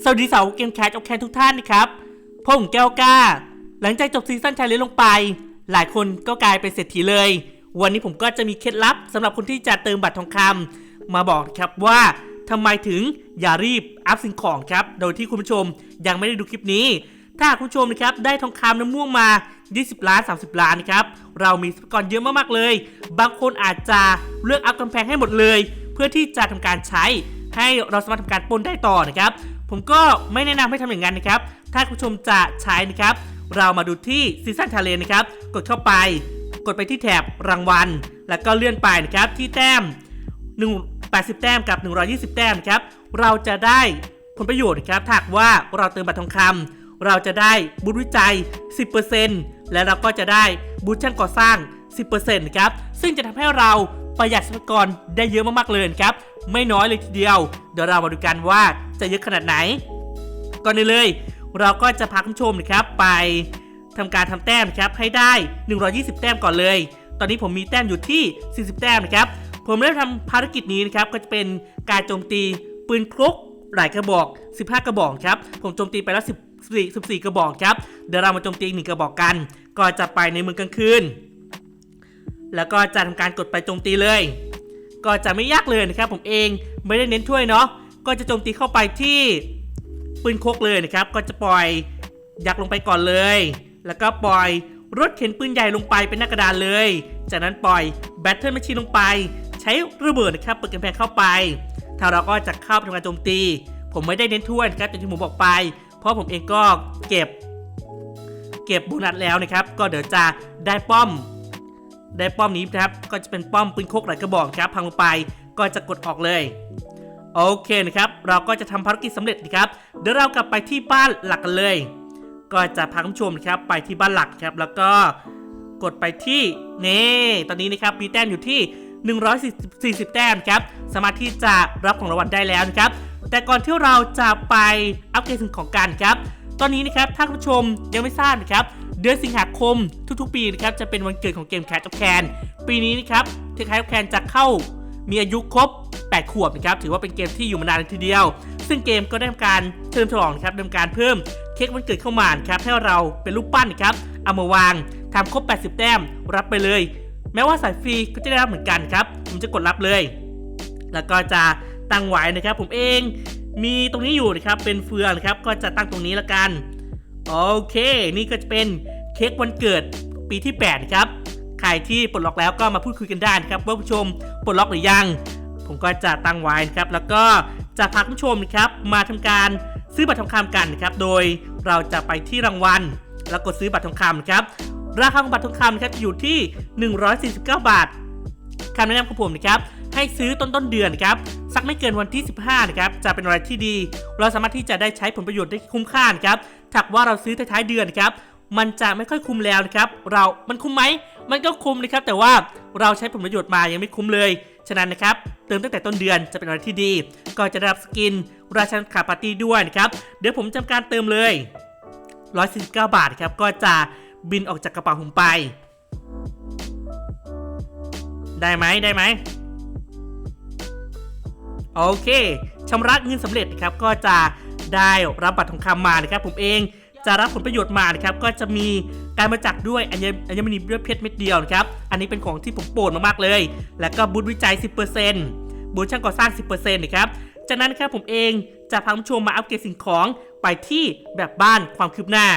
สวัสดีสาวเกมแคสโอแคนทุกท่านนะครับผมแก้วกล้า หลังจากจบซีซั่นชาเลนจ์ลงไป หลายคนก็กลายเป็นเศรษฐีเลย วันนี้ผมก็จะมีเคล็ดลับสำหรับคนที่จะเติมบัตรทองคำมาบอกครับว่าทำไมถึงอย่ารีบอัพสิ่งของครับ โดยที่คุณผู้ชมยังไม่ได้ดูคลิปนี้ ถ้าคุณผู้ชมนะครับได้ทองคำน้ำม่วงมา 20 ล้าน 30 ล้านนะครับเรามีทรัพยากรเยอะมากๆเลย บางคนอาจจะเลือกอัพกำแพงให้หมดเลย เพื่อที่จะทำการใช้ ให้เราสามารถทำการปนได้ต่อนะครับ ผมก็ไม่แนะนำให้ทำอย่างนั้นนะครับ ถ้าคุณผู้ชมจะใช้นะครับ เรามาดูที่ซีซันทาเลนนะครับ กดเข้าไป กดไปที่แถบรางวัล แล้วก็เลื่อนไปนะครับที่แต้ม 180 แต้มกับ 120 แต้มนะครับ เราจะได้ผลประโยชน์นะครับถ้ากว่าเราเติมบัตรทองคำเราจะได้บูธวิจัย 10%และเราก็จะได้บูธช่างก่อสร้าง 10%นะครับ ซึ่งจะทำให้เรา ประหยัดทรัพยากรได้เยอะมากๆเลยนะครับ ไม่น้อยเลยทีเดียว เดี๋ยวเรามาดูกันว่าจะเยอะขนาดไหน ก่อนอื่นเลย เราก็จะพาคุณผู้ชมนะครับไปทำการทำแต้มนะครับให้ได้ 120 แต้มก่อนเลย ตอนนี้ผมมีแต้มอยู่ที่ 40 แต้มนะครับ ผมได้ทำภารกิจนี้นะครับก็จะเป็นการโจมตีปืนครกหลายกระบอก 15 กระบอกครับ ผมโจมตีไปแล้ว14 14 กระบอกครับ เดี๋ยวเรามาโจมตีอีกหนึ่งกระบอกกัน ก็จะไปในเมืองกลางคืน แล้วก็จะทำการกดไปโจมตีเลย ก็จะไม่ยากเลยนะครับผมเองไม่ได้เน้นถ้วยเนาะก็จะโจมตีเข้าไปที่ปืนโคกเลยนะครับ ก็จะปล่อยยักษ์ลงไปก่อนเลย แล้วก็ปล่อยรถเข็นปืนใหญ่ลงไปเป็นหน้ากระดานเลย จากนั้นปล่อยแบตเทิลแมชชีนลงไป ใช้ระเบิดนะครับเปิดกำแพงเข้าไปถ้าเราก็จะเข้าไปทำการโจมตี ผมไม่ได้เน้นถ้วยนะครับอย่างที่ผมบอกไป เพราะผมเองก็เก็บ เก็บโบนัสแล้วนะครับ ก็เดี๋ยวจะได้ป้อม ได้ป้อมนี้นะครับก็จะเป็นป้อมปืนคกหลายกระบอกครับพังลงไปก็จะกดออกเลยโอเคนะครับ เราก็จะทำภารกิจสำเร็จนะครับ เดี๋ยวเรากลับไปที่บ้านหลักกันเลย ก็จะพาคุณผู้ชมนะครับไปที่บ้านหลักครับ แล้วก็กดไปที่นี่ตอนนี้นะครับมีแต้มอยู่ที่ 140 แต้มครับ สามารถที่จะรับของรางวัลได้แล้วนะครับ แต่ก่อนที่เราจะไปอัปเกรดสิ่งของกันครับ ตอนนี้นะครับถ้าคุณผู้ชมยังไม่ทราบนะครับ เดือนสิงหาคมทุกๆ ปีนะครับจะเป็นวันเกิดของเกม Cat of Can ปีนี้นะครับเทค Cat of Can จะเข้ามีอายุครบ 8 ขวบนะครับถือว่าเป็นเกมที่อยู่มานานเลยทีเดียว ซึ่งเกมก็ได้ทำการเฉลิมฉลองนะครับดำการเพิ่มเค้กวันเกิดเข้ามานครับให้เราเป็นรูปปั้นนะครับเอามาวางทำครบ 80 แต้มรับไปเลย แม้ว่าสายฟรีก็จะได้รับเหมือนกันครับผมจะกดรับเลย แล้วก็จะตั้งไว้นะครับ ผมเองมีตรงนี้อยู่นะครับเป็นเฟืองนะครับก็จะตั้งตรงนี้ละกัน โอเค นี่ก็จะเป็น เค้กวันเกิดปีที่ 8 ครับ ใครที่ปลดล็อกแล้วก็มาพูดคุยกันได้นะครับว่าผู้ชมปลดล็อกหรือยัง ผมก็จะตั้งไว้นะครับ แล้วก็จะพาผู้ชมนะครับมาทำการซื้อบัตรทองคำกันนะครับโดยเราจะไปที่รางวัล แล้วกดซื้อบัตรทองคำนะครับราคาของบัตรทองคำนะครับอยู่ที่ 149 บาทคำแนะนำของผมนะครับให้ซื้อต้นต้นเดือนนะครับสักไม่เกินวันที่ 15 นะครับ จะเป็นอะไรที่ดี เราสามารถที่จะได้ใช้ผลประโยชน์ได้คุ้มค่านะครับถ้าหากว่าเราซื้อท้ายๆเดือนนะครับ มันจะไม่ค่อยคุ้มแล้วนะครับ เรามันคุ้มไหมมันก็คุ้มนะครับ แต่ว่าเราใช้ผลประโยชน์มายังไม่คุ้มเลย ฉะนั้นนะครับ เติมตั้งแต่ต้นเดือนจะเป็นอะไรที่ดี ก็จะได้รับสกิน ราชันขาปาร์ตี้ด้วยนะครับ เดี๋ยวผมจำการเติมเลย 149 บาทครับ ก็จะบินออกจากกระเป๋าผมไป ได้ไหมได้ไหมโอเคชำระเงินสำเร็จนะครับ ก็จะได้รับบัตรทองคำมานะครับผมเอง จะรับผลประโยชน์มานะครับก็จะมีการมาจักด้วยอัญอัญมณีด้วยเพชรเม็ดเดียวนะครับอันนี้เป็นของที่ผมโปรดมากๆเลย แล้วก็บูธวิจัย 10%บูธช่างก่อสร้าง 10%นะครับจากนั้นครับผมเองจะพาคุณผู้ชมมาอัปเกรดสิ่งของไปที่แบบบ้านความคืบหน้า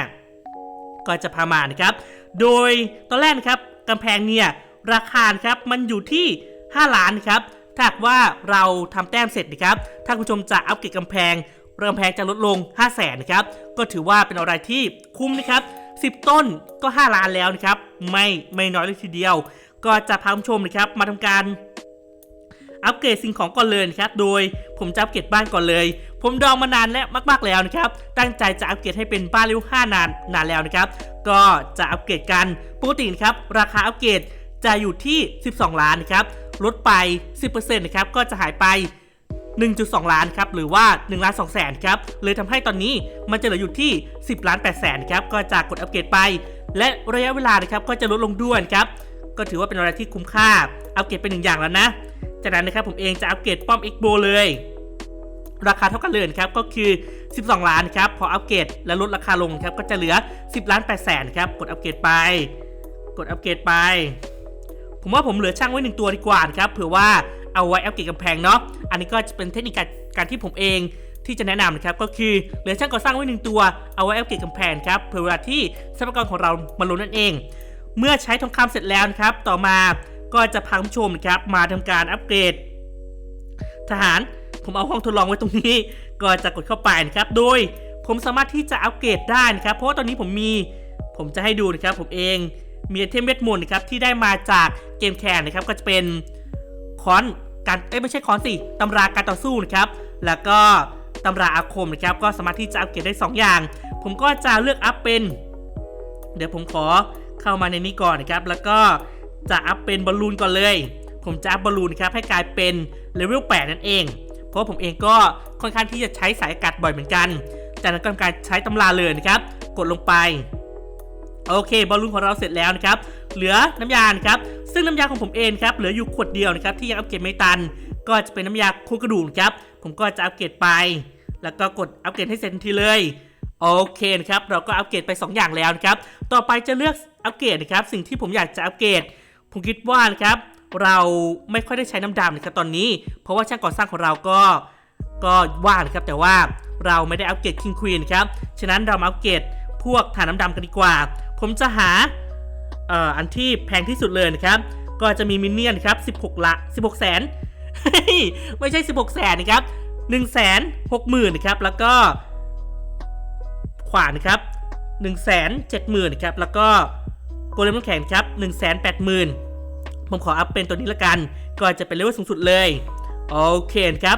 ก็จะพามานะครับ โดยตอนแรกนะครับกำแพงเนี่ยราคาครับมันอยู่ที่ 5 ล้านครับถ้าว่าเราทำแต้มเสร็จนะครับ ถ้าคุณผู้ชมจะอัปเกรดกำแพง กำแพงจะลดลง 5 0 0แสนนะครับ ก็ถือว่าเป็นอะไรที่คุ้มนะครับ 10 ต้นก็ 5 ล้านแล้วนะครับ ไม่ไม่น้อยเลยทีเดียว ก็จะพาผู้ชมนะครับมาทำการอัปเกรดสิ่งของก่อนเลยนะครับ โดยผมจะอัปเกรดบ้านก่อนเลย ผมดองมานานและมาก ๆแล้วนะครับ ตั้งใจจะอัปเกรดให้เป็นบ้านเลเวล5นานนานแล้วนะครับ ก็จะอัปเกรดกัน ปกตินะครับ ราคาอัปเกรดจะอยู่ที่ 12 ล้านนะครับ ลดไป 10%นะครับ ก็จะหายไป 1.2 ล้านครับหรือว่า1ล้าน2แสนครับเลยทำให้ตอนนี้มันจะเหลืออยู่ที่ 10ล้าน8แสนครับก็จะกดอัปเกรดไป และระยะเวลานะครับก็จะลดลงด้วยครับก็ถือว่าเป็นอะไรที่คุ้มค่าอัปเกรดเป็นหนึ่งอย่างแล้วนะจากนั้นนะครับผมเองจะอัปเกรดป้อม X b o เลย ราคาเท่ากันเลยนะครับก็คือ 12 ล้านครับพออัปเกรดและลดราคาลงครับก็จะเหลือ 10ล้าน8แสนครับกดอัปเกรดไป กดอัปเกรดไป ผมว่าผมเหลือช่างไว้หนึ่งตัวดีกว่านะครับเผื่อว่า เอาไว้อัปเกรดกำแพงเนาะอันนี้ก็จะเป็นเทคนิคการการที่ผมเองที่จะแนะนำนะครับก็คือเหลือช่างก่อสร้างไว้หนึ่งตัวเอาไว้อัปเกรดกำแพงครับเผื่อเวลาที่ทรัพยากรของเรามาลดนั่นเอง เมื่อใช้ทองคำเสร็จแล้วนะครับ ต่อมาก็จะพาคุณผู้ชมนะครับมาทำการอัปเกรด ทหารผมเอาห้องทดลองไว้ตรงนี้ ก็จะกดเข้าไปนะครับโดยผมสามารถที่จะอัปเกรดได้นะครับเพราะว่าตอนนี้ผมมีผมจะให้ดูนะครับผมเองมีไอเทมเวทมนต์นะครับที่ได้มาจากเกมแคนนะครับก็จะเป็นคอน การเอ้ยไม่ใช่ค้อนสิตำราการต่อสู้นะครับแล้วก็ตำราอาคมนะครับก็สามารถที่จะอัปเกรดได้ 2 อย่าง ผมก็จะเลือกอัพเป็น เดี๋ยวผมขอเข้ามาในนี้ก่อนนะครับ แล้วก็จะอัพเป็นบอลลูนก่อนเลย ผมจะอัพบอลลูนครับให้กลายเป็นเลเวล8นั่นเอง เพราะผมเองก็ค่อนข้างที่จะใช้สายอากาศบ่อยเหมือนกัน จากนั้นก็ทำการใช้ตำราเลยนะครับ กดลงไป โอเคบอลลูนของเราเสร็จแล้วนะครับเหลือน้ำยานครับซึ่งน้ำยาของผมเองครับเหลืออยู่ขวดเดียวนะครับที่ยังอัปเกรดไม่ตัน ก็จะเป็นน้ำยาโครงกระดูกครับผมก็จะอัปเกรดไป แล้วก็กดอัปเกรดให้เสร็จทีเลยโอเคนะครับเราก็อัปเกรดไป 2 อย่างแล้วนะครับต่อไปจะเลือกอัปเกรดนะครับสิ่งที่ผมอยากจะอัปเกรดผมคิดว่านะครับเราไม่ค่อยได้ใช้น้ำดำนะครับตอนนี้ เพราะว่าช่างก่อสร้างของเราก็ก็ว่างนะครับแต่ว่าเราไม่ได้อัปเกรดคิงควีนครับฉะนั้นเรามาอัปเกรดพวกฐานน้ำดำกันดีกว่า ผมจะหาเอ่ออันที่แพงที่สุดเลยนะครับ ก็จะมีมินเนี่ยนครับ16ละ16แสนไม่ใช่ 16แสนนะครับ1แสน6หมื่นนะครับ แล้วก็ ขวานนะครับ1 7 0 0 0 0นะครับ แล้วก็โกเลมน้ำแข็งครับ1 8 0 0 0 0ผมขออัพเป็นตัวนี้ละกัน ก็จะเป็นเลเวลสูงสุดเลยโอเคนะครับ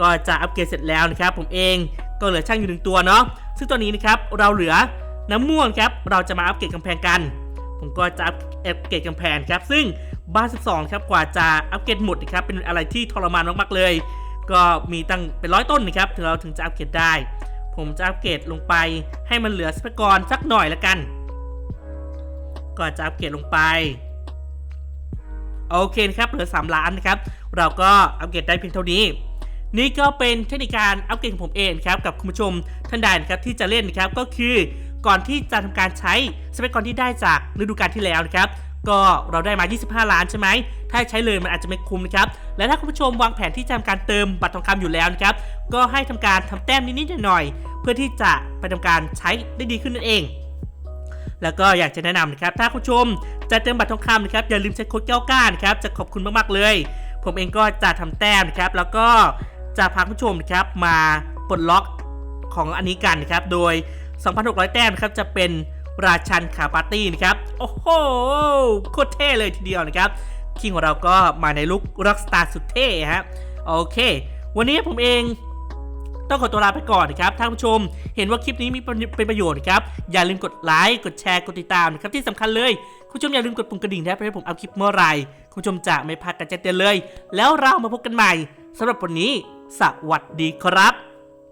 ก็จะอัปเกรดเสร็จแล้วนะครับ ผมเองก็เหลือช่างอยู่หนึ่งตัวเนาะซึ่งตัวนี้นะครับเราเหลือ น้ำม่วงครับ เราจะมาอัปเกรดกำแพงกัน ผมก็จะอัปเกรดกำแพงครับ ซึ่งบ้าน 12 ครับกว่าจะอัปเกรดหมดนะครับ เป็นอะไรที่ทรมานมากๆเลย ก็มีตั้งเป็นร้อยต้นนะครับถึงเราถึงจะอัปเกรดได้ ผมจะอัปเกรดลงไปให้มันเหลือทรัพยากรสักหน่อยละกัน ก็จะอัปเกรดลงไปโอเคครับเหลือ 3 ล้านนะครับ เราก็อัปเกรดได้เพียงเท่านี้ นี่ก็เป็นเทคนิคการอัปเกรดของผมเองครับกับคุณผู้ชมท่านใดนะครับที่จะเล่นนะครับก็คือ ก่อนที่จะทำการใช้ทรัพยากรที่ได้จากฤดูกาลที่แล้วนะครับก็เราได้มา 25 ล้านใช่ไหม ถ้าใช้เลยมันอาจจะไม่คุ้มนะครับ และถ้าคุณผู้ชมวางแผนที่จะทำการเติมบัตรทองคำอยู่แล้วนะครับ ก็ให้ทำการทำแต้มนิดๆหน่อยๆเพื่อที่จะไปทำการใช้ได้ดีขึ้นนั่นเอง แล้วก็อยากจะแนะนำนะครับ ถ้าคุณผู้ชมจะเติมบัตรทองคำนะครับอย่าลืมใช้โค้ดแก้วก้านะครับ จะขอบคุณมากๆเลย ผมเองก็จะทำแต้มนะครับ แล้วก็จะพาคุณผู้ชมนะครับมาปลดล็อกของอันนี้กันนะครับ โดย 2,600 แต้มครับจะเป็นราชันขาปาร์ตี้นะครับ โอ้โหโคตรเท่เลยทีเดียวนะครับคิงของเราก็มาในลุคร็อกสตาร์สุดเท่ฮะโอเค วันนี้ผมเองต้องขอตัวลาไปก่อนนะครับท่านผู้ชม เห็นว่าคลิปนี้มีเป็นประโยชน์นครับ อย่าลืมกดไลค์กดแชร์กดติดตามนะครับที่สำคัญเลย คุณผู้ชมอย่าลืมกดปุ่มกระดิ่งนะเพื่อให้ผมเอาคลิปเมื่อไหร่ คุณผู้ชมจะไม่พลาดการแจ้งเตือนเลย แล้วเรามาพบกันใหม่สำหรับวันนี้ สวัสดีครับ